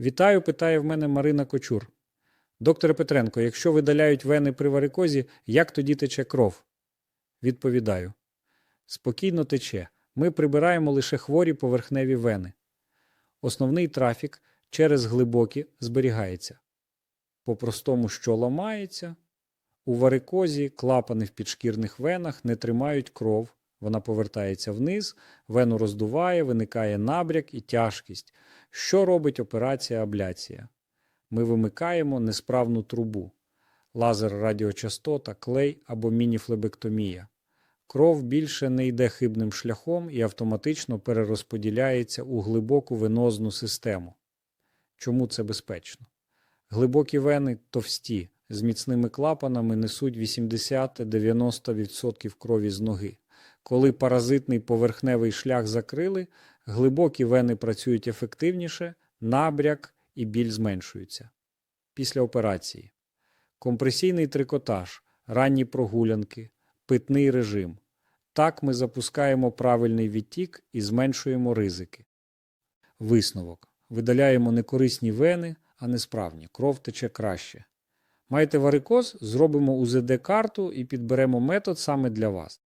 Вітаю, питає в мене Марина Кочур. Докторе Петренко, якщо видаляють вени при варикозі, як тоді тече кров? Відповідаю. Спокійно тече. Ми прибираємо лише хворі поверхневі вени. Основний трафік через глибокі зберігається. По-простому, що ламається. У варикозі клапани в підшкірних венах не тримають кров. Вона повертається вниз, вену роздуває, виникає набряк і тяжкість. Що робить операція абляція? Ми вимикаємо несправну трубу, лазер радіочастота, клей або мініфлебектомія. Кров більше не йде хибним шляхом і автоматично перерозподіляється у глибоку венозну систему. Чому це безпечно? Глибокі вени товсті, з міцними клапанами несуть 80-90% крові з ноги. Коли паразитний поверхневий шлях закрили, глибокі вени працюють ефективніше, набряк і біль зменшуються. Після операції. Компресійний трикотаж, ранні прогулянки, питний режим. Так ми запускаємо правильний відтік і зменшуємо ризики. Висновок. Видаляємо некорисні вени, а не справні. Кров тече краще. Маєте варикоз, зробимо УЗД-карту і підберемо метод саме для вас.